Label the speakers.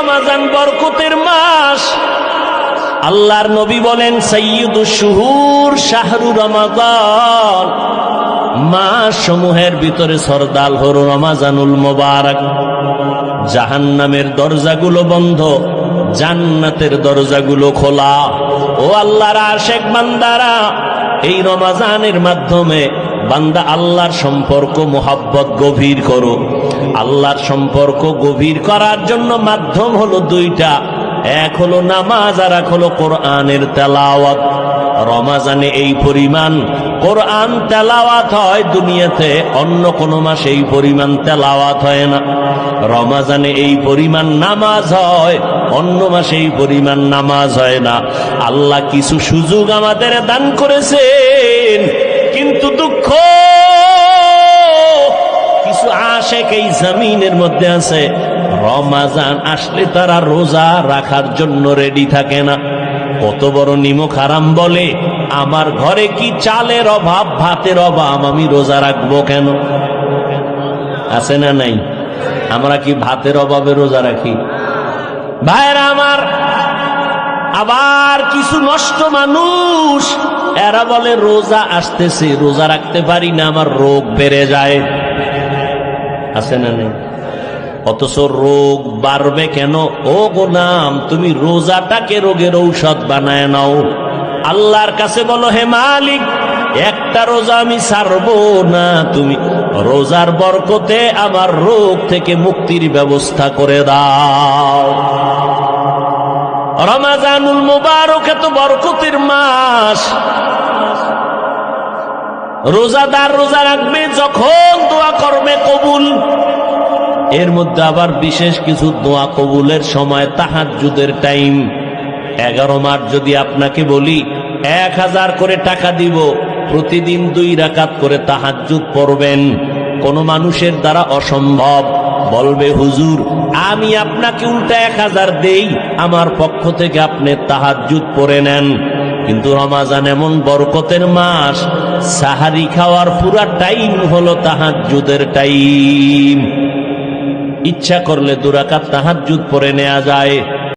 Speaker 1: রমাজান বরকতের মাস। আল্লাহর নবী বলেন সৈয়দু শুহুর শাহরু রমাদান। মাস সমূহের ভিতরে সরদাল হর রমাজানুল মোবারক। জাহান জাহান্নামের দরজাগুলো বন্ধ, জান্নাতের দরজাগুলো খোলা। ও আল্লাহর আশেক বান্দারা, এই রমাজানের মাধ্যমে বান্দা, আল্লাহর সম্পর্ক, মোহাব্বত গভীর করো। আল্লাহর সম্পর্ক গভীর করার জন্য মাধ্যম হলো দুইটা। এক হলো নামাজ আর এক হলো কোরআনের তেলাওয়াত। রমাজানে এই পরিমাণ, কোরআন তেলাওয়াত হয় দুনিয়াতে, অন্য কোনো মাসে এই পরিমাণ তেলাওয়াত হয় না। রমাজানে এই পরিমাণ নামাজ হয়, অন্য মাসে এই পরিমাণ নামাজ হয় না। আল্লাহ কিছু সুযোগ আমাদের দান কিন্তু দুঃখ। কিছু আশেক এই জমিনের মধ্যে আছে। রমাজান আসলে তারা রোজা রাখার জন্য রেডি থাকে না। কত বড় নিমক হারাম বলে, আমার ঘরে কি চালের অভাব, ভাতের অভাব, আমি রোজা রাখব কেন? আছে না নাই? আমরা কি ভাতের অভাবে রোজা রাখি? ভাইরা আমার, আবার কিছু নষ্ট মানুষ এরা বলে রোজা আসতেছে, রোজা রাখতে পারি না, আমার রোগ বেড়ে যায়। আছে না নেই? অথচ রোগ বাড়বে কেন? ও গোনাম তুমি রোজাটাকে রোগের ঔষধ বানায় নাও। আল্লাহর কাছে বলো, হে মালিক, একটা রোজা আমি ছাড়বো না। তুমি রোজার বরকতে আমার রোগ থেকে মুক্তির ব্যবস্থা করে দাও। রমাজানুল মুবারক এত বরকতের মাস। রোজাদার রোজা রাখবে, যখন দোয়া করবে কবুল। এর মধ্যে আবার বিশেষ কিছু দোয়া কবুলের সময় তাহাজুদের টাইম। এগারো মাস যদি আপনাকে বলি, এক হাজার করে টাকা দিব, প্রতিদিন দুই রাকাত করে তাহাজুদ পড়বেন। কোন মানুষের দ্বারা অসম্ভব। বলবে, হুজুর, আমি আপনাকে উল্টা এক হাজার দেই। আমার পক্ষ থেকে আপনি তাহার তাহাজুদ পরে নেন। কিন্তু রমাজান এমন বরকতের মাস, সাহারি খাওয়ার পুরা টাইম হলো তাহাজুদের টাইম। ইচ্ছা করলে দুরাকাত তাহাজুদ পরে নেওয়া যায়।